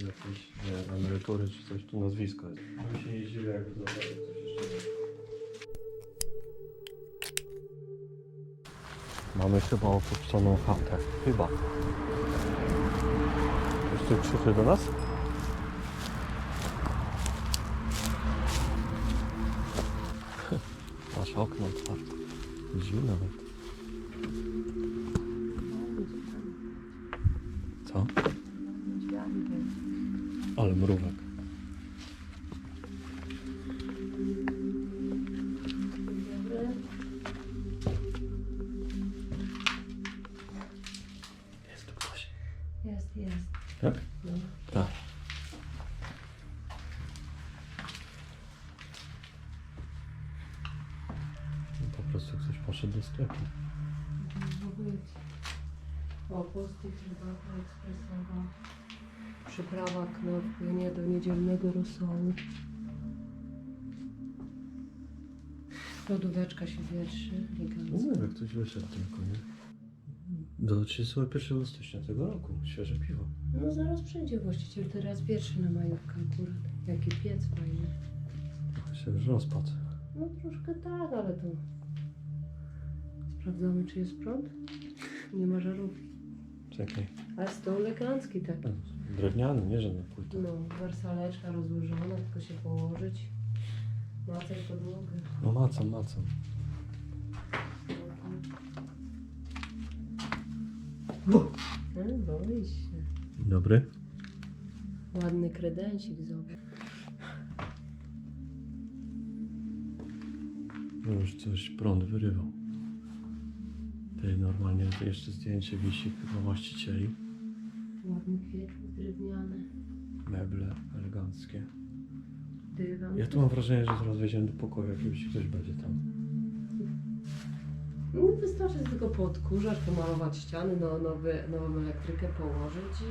jakieś nie, wiem, emerytury czy coś, tu nazwisko jest. Bym się nie zdziwił, jakby dodali coś jeszcze. Mamy chyba opuszczoną chatę. Chyba. Tu przyszły do nas? Masz okno otwarte. Drzwi nawet. Do sklepu. Mogło być. O, posty herbata ekspresowa. Przyprawa knor płynie do niedzielnego rosołu. Lodóweczka się wietrzy, No elegancko. nie wiem, ktoś wyszedł tylko, nie? Do 31 stycznia tego roku. Świeże piwo. No zaraz przyjdzie właściciel, teraz pierwszy na majówkę akurat. Jaki piec fajny. Się już rozpadł. No troszkę tak, ale to... Sprawdzamy, czy jest prąd? Nie ma żarówki. Czekaj. Ale stół elegancki taki. Drewniany, nie żadna płyta. No, wersaleczka rozłożona, tylko się położyć. Macaj podłogę. No macam, macam. No, boi się. Dobry. Ładny kredensik zobacz. No już coś prąd wyrywał. Normalnie jeszcze zdjęcie wisi chyba właścicieli. Ładny kwietnik drewniany. Meble eleganckie. Dywan. Ja tu mam wrażenie, że zaraz wejdziemy do pokoju jakiegoś ktoś będzie tam. No, wystarczy tylko podkurzacz, pomalować ściany, no, nowy, nową elektrykę położyć i...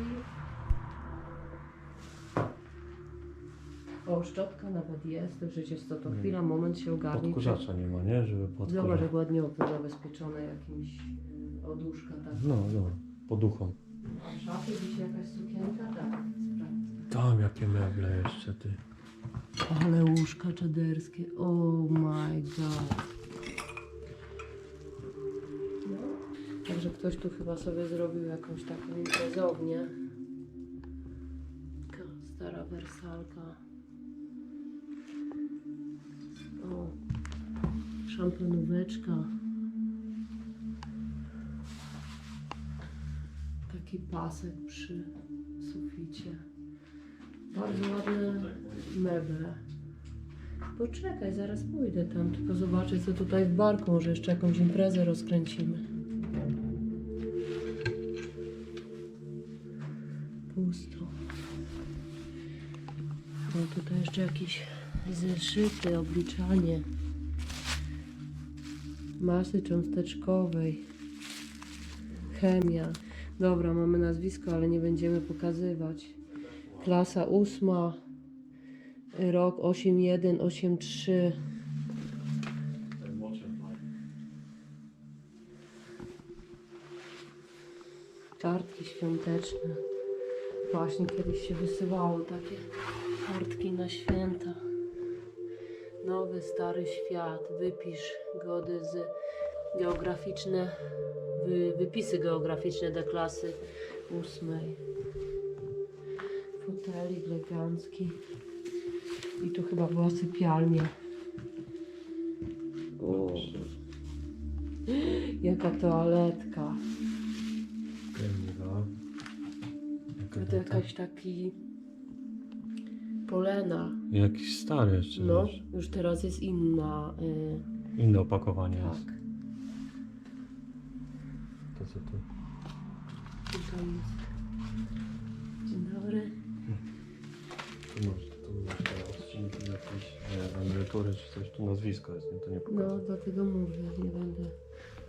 O, szczotka nawet jest, to przecież to, to chwila, moment się ogarnie. Podkurzacza nie ma, nie? Żeby Zobacz, podkurzać. jak ładnie zabezpieczone jakimś od łóżka, tak. No, no, w szafie wisi jakaś sukienka? Tak, sprawdzę. Tam jakie meble jeszcze, ty. Ale łóżka czaderskie, oh my god. No, także ktoś tu chyba sobie zrobił jakąś taką imprezownię. Taka stara wersalka. O, szampanóweczka. Pasek przy suficie. Bardzo ładne meble. Poczekaj, zaraz pójdę tam, tylko zobaczę co tutaj w barku, może jeszcze jakąś imprezę rozkręcimy. Pusto. No tutaj jeszcze jakieś zeszyty, obliczanie masy cząsteczkowej, chemia. Dobra, mamy nazwisko, ale nie będziemy pokazywać. Klasa ósma, rok 8183. Kartki świąteczne. Właśnie kiedyś się wysyłało takie kartki na święta. Nowy, stary świat. Wypisz gody z geograficzne, wy, wypisy geograficzne do klasy ósmej. Fotelik elegancki. I tu chyba była sypialnia. O, jaka toaletka. Kremliwa. A to jakaś taki polena. Jakiś stary jeszcze. No, wiesz. już teraz jest inna. Y, Inne opakowanie jest. tak. To co tu? Dzień dobry. Tu masz, tu masz te odcinki jakieś nie, emerytury czy coś, tu nazwisko jest, nie? To nie. No, dlatego mówię, nie będę.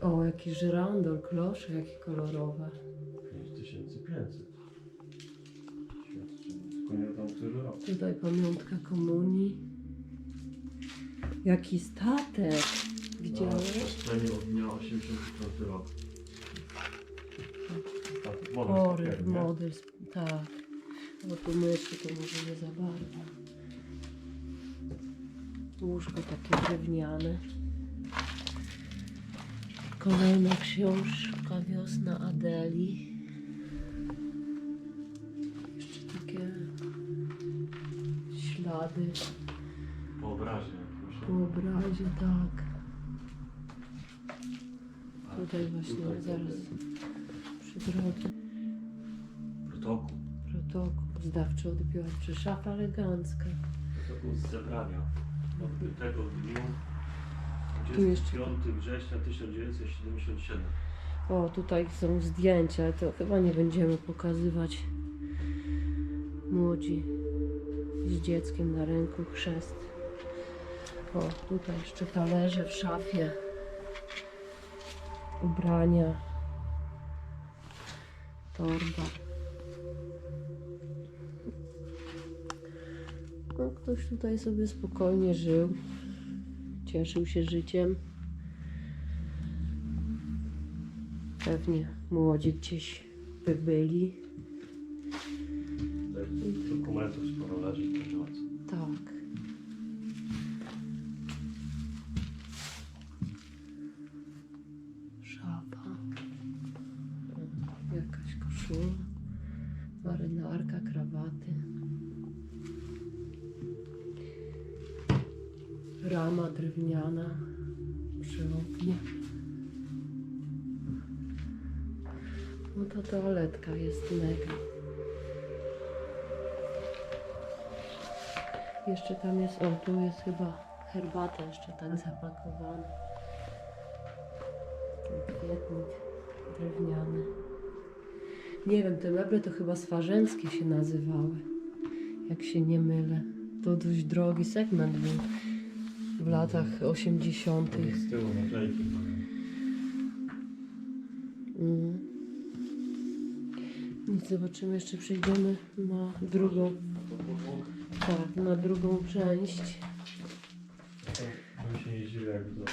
O, jakiś żyrandol, klosze, jakie kolorowe. 5500. Świadczenie. Tylko nie wiem który rok. Tutaj pamiątka komunii. Jaki statek. Na Widziałeś? przestrzeni od dnia 85 rok. Nie? model, tak. O tu myszy to może nie za bardzo. Łóżko takie drewniane. Kolejna książka Wiosna Adeli. Jeszcze takie ślady Po obrazie po obrazie, tak. Tutaj właśnie zaraz przy drodze. Protokół zdawczy odbiorczy, szafa elegancka. Protokół z zebrania. Odbytego w dniu Tu jeszcze- 25 września 1977. O, tutaj są zdjęcia, to chyba nie będziemy pokazywać. Młodzi z dzieckiem na ręku, chrzest. O, tutaj jeszcze talerze w szafie. Ubrania. Torba. No, ktoś tutaj sobie spokojnie żył. Cieszył się życiem. Pewnie młodzi gdzieś by byli. Dokumentów sporo leży, Rama drewniana przy oknie. No to toaletka jest mega. Jeszcze tam jest, o tu jest chyba herbata jeszcze tak zapakowana. Ten Kwietnik drewniany. Nie wiem, te meble to chyba swarzęckie się nazywały. Jak się nie mylę. To dość drogi segment był w latach 80. Z tyłu naklejki mają. Mm. Nic, zobaczymy, jeszcze przejdziemy na drugą, tak, na drugą część. Się nie zdziwił, jakby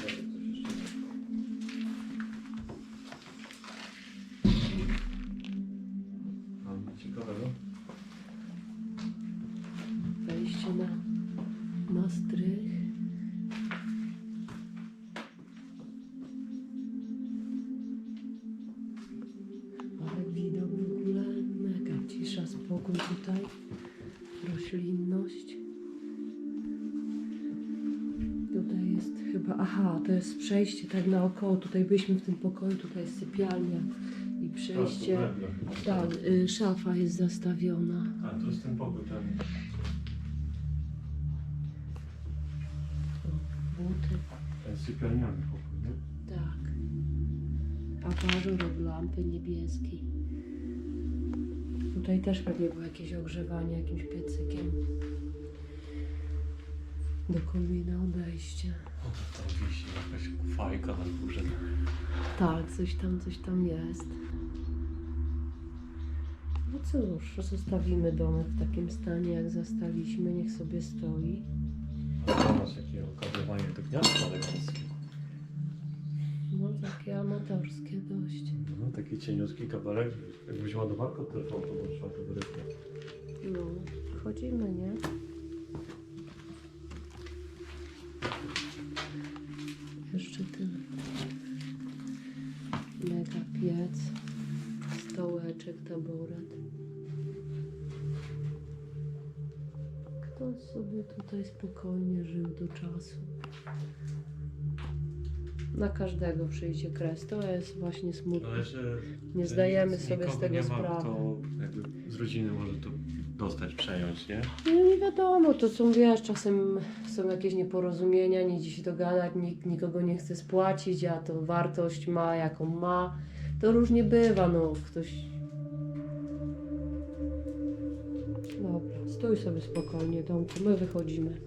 Spokój tutaj. Roślinność. Tutaj jest chyba, aha, to jest przejście tak naokoło. Tutaj byliśmy w tym pokoju, tutaj jest sypialnia i przejście. A, to meble chyba. Tak, y, szafa jest zastawiona. A, to jest ten pokój, ten. Buty. Ten sypialniany pokój, nie? Tak. Abażur od lampy niebieskiej. Tutaj też pewnie było jakieś ogrzewanie jakimś piecykiem. Do komina odejście. O, to tam wisi jakaś fajka na górze. Tak, coś tam, coś tam jest. No cóż, zostawimy domek w takim stanie, jak zastaliśmy. Niech sobie stoi. A zobacz, jakie okazjowanie to gniazdo eleganckie. Takie amatorskie dość. No, taki cieniutki kabelek. Jakbyś ładowarkę telefonu, to by szła to wyrywka. No, wchodzimy, nie? Jeszcze ten mega piec, stołeczek, taboret. Ktoś sobie tutaj spokojnie żył do czasu. Na każdego przyjdzie kres. To jest właśnie smutne. Ale że Nie zdajemy sobie z nikogo tego nie ma, sprawy. To jakby z rodziny może to dostać, przejąć, nie? No nie wiadomo, to są, wiesz, czasem są jakieś nieporozumienia, nie idzie się dogadać, nikt nikogo nie chce spłacić, a to wartość ma, jaką ma. To różnie bywa, no, ktoś... Dobra, stój sobie spokojnie, Tomku, my wychodzimy.